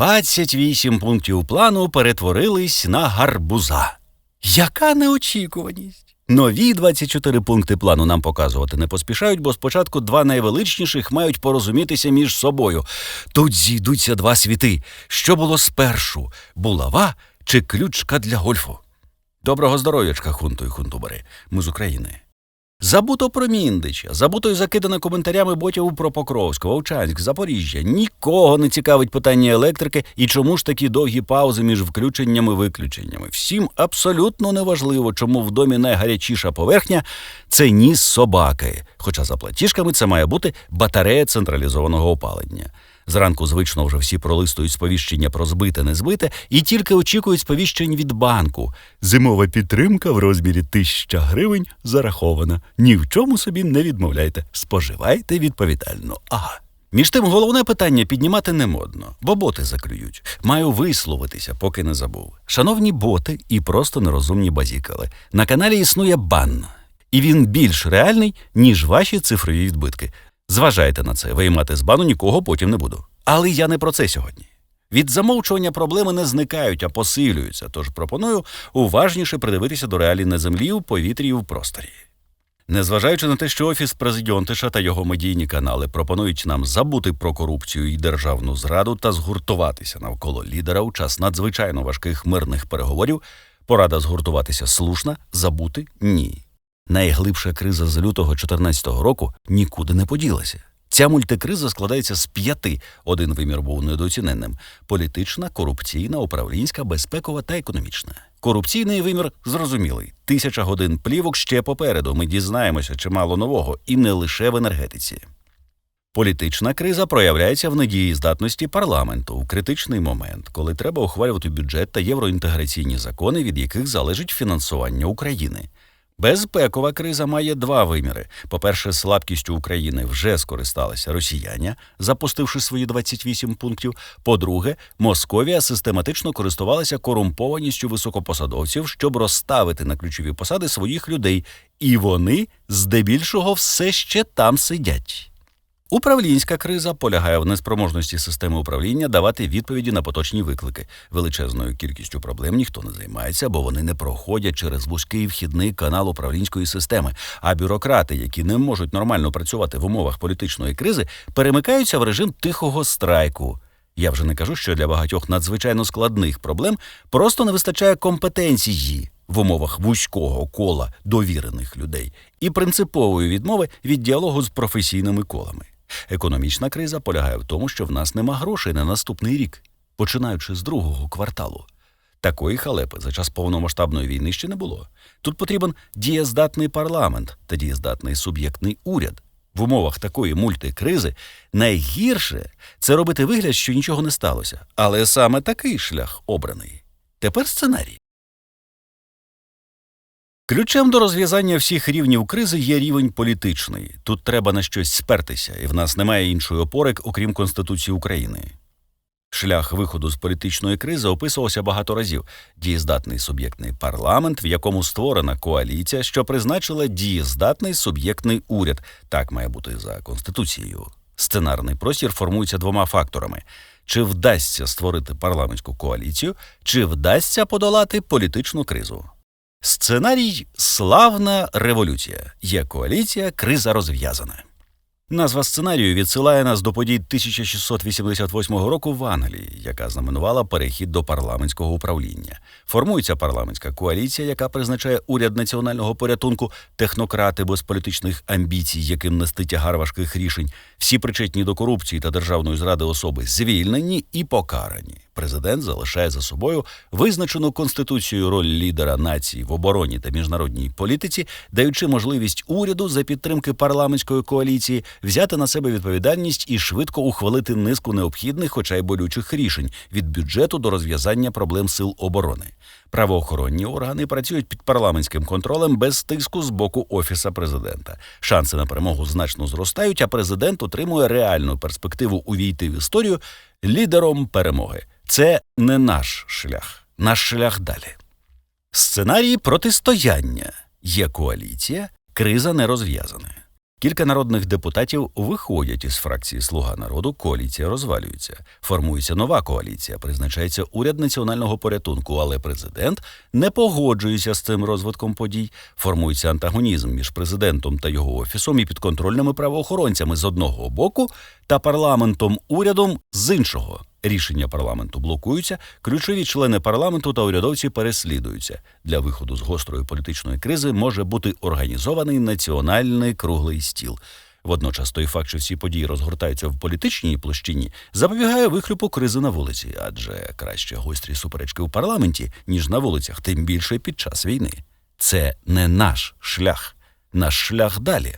28 пунктів плану перетворились на гарбуза. Яка неочікуваність! Нові 24 пункти плану нам показувати не поспішають, бо спочатку два найвеличніших мають порозумітися між собою. Тут зійдуться два світи. Що було спершу булава чи ключка для гольфу? Доброго здоров'ячка, хунту і хунтубери. Ми з України. Забуто про Міндича, забуто й закидано коментарями ботів про Покровськ, Вовчанськ, Запоріжжя. Нікого не цікавить питання електрики і чому ж такі довгі паузи між включеннями і виключеннями. Всім абсолютно неважливо, чому в домі найгарячіша поверхня це ніс собаки. Хоча за платіжками це має бути батарея централізованого опалення. Зранку звично вже всі пролистують сповіщення про збите, не збите, і тільки очікують сповіщень від банку. Зимова підтримка в розмірі тисяча гривень зарахована. Ні в чому собі не відмовляйте. Споживайте відповідально. Ага. Між тим головне питання піднімати не модно, бо боти заклюють. Маю висловитися, поки не забув. Шановні боти і просто нерозумні базікали. На каналі існує бан, і він більш реальний, ніж ваші цифрові відбитки. Зважайте на це, виймати з бану нікого потім не буду. Але я не про це сьогодні. Від замовчування проблеми не зникають, а посилюються, тож пропоную уважніше придивитися до реалій на землі, у повітрі і в просторі. Незважаючи на те, що офіс президіонтиша та його медійні канали пропонують нам забути про корупцію і державну зраду та згуртуватися навколо лідера у час надзвичайно важких мирних переговорів, порада згуртуватися слушна, забути ні. Найглибша криза з лютого 2014 року нікуди не поділася. Ця мультикриза складається з п'яти. Один вимір був недооціненним: політична, корупційна, управлінська, безпекова та економічна. Корупційний вимір зрозумілий. Тисяча годин плівок ще попереду. Ми дізнаємося чимало нового, і не лише в енергетиці. Політична криза проявляється в недієздатності парламенту в критичний момент, коли треба ухвалювати бюджет та євроінтеграційні закони, від яких залежить фінансування України. Безпекова криза має два виміри. По-перше, слабкістю України вже скористалися росіяни, запустивши свої 28 пунктів. По-друге, Московія систематично користувалася корумпованістю високопосадовців, щоб розставити на ключові посади своїх людей, і вони здебільшого все ще там сидять. Управлінська криза полягає в неспроможності системи управління давати відповіді на поточні виклики. Величезною кількістю проблем ніхто не займається, бо вони не проходять через вузький вхідний канал управлінської системи. А бюрократи, які не можуть нормально працювати в умовах політичної кризи, перемикаються в режим тихого страйку. Я вже не кажу, що для багатьох надзвичайно складних проблем просто не вистачає компетенції в умовах вузького кола довірених людей і принципової відмови від діалогу з професійними колами. Економічна криза полягає в тому, що в нас нема грошей на наступний рік, починаючи з другого кварталу. Такої халепи за час повномасштабної війни ще не було. Тут потрібен дієздатний парламент та дієздатний суб'єктний уряд. В умовах такої мультикризи найгірше це робити вигляд, що нічого не сталося. Але саме такий шлях обраний. Тепер сценарій. Ключем до розв'язання всіх рівнів кризи є рівень політичний. Тут треба на щось спертися, і в нас немає іншої опори, окрім Конституції України. Шлях виходу з політичної кризи описувався багато разів: дієздатний суб'єктний парламент, в якому створена коаліція, що призначила дієздатний суб'єктний уряд. Так має бути за конституцією. Сценарний простір формується двома факторами: чи вдасться створити парламентську коаліцію, чи вдасться подолати політичну кризу. Сценарій Славна революція. Є коаліція, криза розв'язана. Назва сценарію відсилає нас до подій 1688 року в Англії, яка знаменувала перехід до парламентського управління. Формується парламентська коаліція, яка призначає уряд національного порятунку, технократи без політичних амбіцій, яким нести тягар важких рішень. Всі причетні до корупції та державної зради особи звільнені і покарані. Президент залишає за собою визначену конституцією роль лідера нації в обороні та міжнародній політиці, даючи можливість уряду за підтримки парламентської коаліції взяти на себе відповідальність і швидко ухвалити низку необхідних, хоча й болючих рішень від бюджету до розв'язання проблем сил оборони. Правоохоронні органи працюють під парламентським контролем без тиску з боку офіса президента. Шанси на перемогу значно зростають, а президент отримує реальну перспективу увійти в історію лідером перемоги. Це не наш шлях, наш шлях далі. Сценарій протистояння є коаліція, криза не розв'язана. Кілька народних депутатів виходять із фракції Слуга народу, коаліція розвалюється. Формується нова коаліція, призначається уряд національного порятунку, але президент не погоджується з цим розвитком подій. Формується антагонізм між президентом та його офісом і підконтрольними правоохоронцями з одного боку та парламентом урядом з іншого. Рішення парламенту блокуються, ключові члени парламенту та урядовці переслідуються. Для виходу з гострої політичної кризи може бути організований національний круглий стіл. Водночас той факт, що всі події розгортаються в політичній площині, запобігає вихлюпу кризи на вулиці, адже краще гострі суперечки в парламенті, ніж на вулицях, тим більше під час війни. Це не наш шлях, наш шлях далі.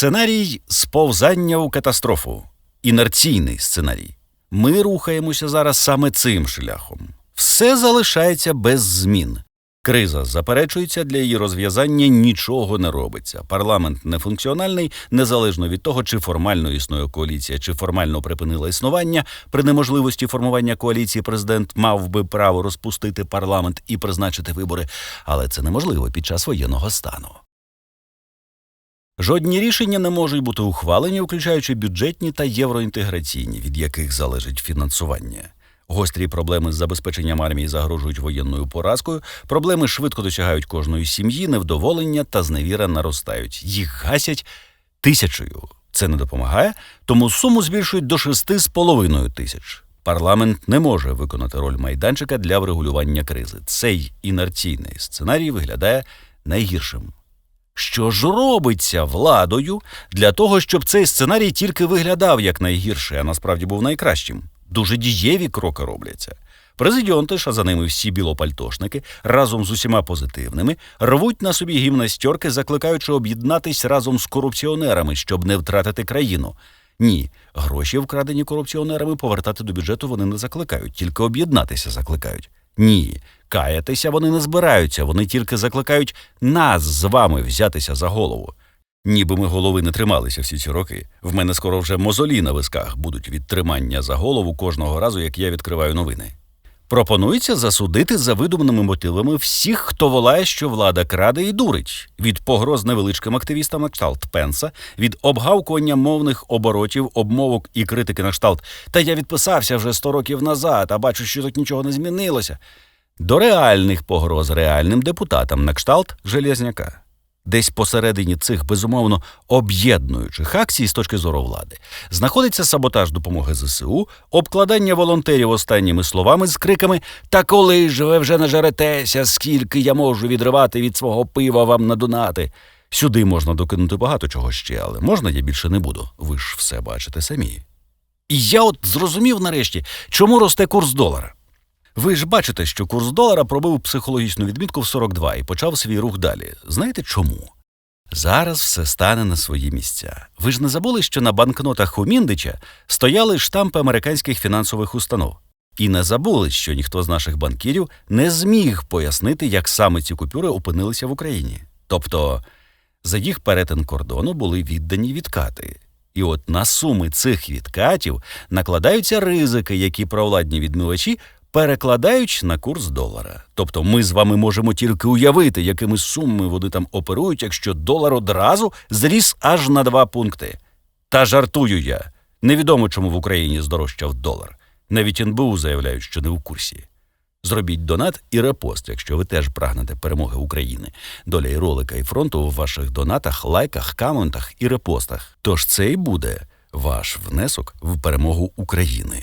Сценарій сповзання у катастрофу. Інерційний сценарій. Ми рухаємося зараз саме цим шляхом. Все залишається без змін. Криза заперечується для її розв'язання нічого не робиться. Парламент нефункціональний, незалежно від того, чи формально існує коаліція, чи формально припинила існування. При неможливості формування коаліції президент мав би право розпустити парламент і призначити вибори, але це неможливо під час воєнного стану. Жодні рішення не можуть бути ухвалені, включаючи бюджетні та євроінтеграційні, від яких залежить фінансування. Гострі проблеми з забезпеченням армії загрожують воєнною поразкою. Проблеми швидко досягають кожної сім'ї, невдоволення та зневіра наростають. Їх гасять тисячею. Це не допомагає, тому суму збільшують до шести з половиною тисяч. Парламент не може виконати роль майданчика для врегулювання кризи. Цей інерційний сценарій виглядає найгіршим. Що ж робиться владою для того, щоб цей сценарій тільки виглядав як найгірший, а насправді був найкращим? Дуже дієві кроки робляться. Президіонти, а за ними всі білопальтошники, разом з усіма позитивними, рвуть на собі гімнастерки, закликаючи об'єднатись разом з корупціонерами, щоб не втратити країну. Ні, гроші, вкрадені корупціонерами, повертати до бюджету вони не закликають, тільки об'єднатися закликають. Ні, каятися вони не збираються, вони тільки закликають нас з вами взятися за голову. Ніби ми голови не трималися всі ці роки. В мене скоро вже мозолі на висках будуть від тримання за голову кожного разу, як я відкриваю новини. Пропонується засудити за видуманими мотивами всіх, хто волає, що влада краде і дурить, від погроз невеличким активістам на кшталт Пенса, від обгавкування мовних оборотів, обмовок і критики на кшталт. Та я відписався вже сто років назад, а бачу, що тут нічого не змінилося. До реальних погроз реальним депутатам на кшталт Железняка. Десь посередині цих безумовно об'єднуючих акцій з точки зору влади знаходиться саботаж допомоги ЗСУ, обкладання волонтерів останніми словами з криками Та коли ж ви вже нажеретеся, скільки я можу відривати від свого пива вам на донати. Сюди можна докинути багато чого ще, але можна я більше не буду. Ви ж все бачите самі. І я от зрозумів нарешті, чому росте курс долара. Ви ж бачите, що курс долара пробив психологічну відмітку в 42 і почав свій рух далі. Знаєте чому? Зараз все стане на свої місця. Ви ж не забули, що на банкнотах у Міндича стояли штампи американських фінансових установ. І не забули, що ніхто з наших банкірів не зміг пояснити, як саме ці купюри опинилися в Україні. Тобто за їх перетин кордону були віддані відкати. І от на суми цих відкатів накладаються ризики, які провладні відмивачі перекладаючи на курс долара. Тобто ми з вами можемо тільки уявити, якими сумами вони там оперують, якщо долар одразу зріс аж на два пункти. Та жартую я. Невідомо, чому в Україні здорожчав долар. Навіть НБУ заявляють, що не в курсі. Зробіть донат і репост, якщо ви теж прагнете перемоги України. Доля і ролика і фронту в ваших донатах, лайках, каментах і репостах. Тож це і буде ваш внесок в перемогу України.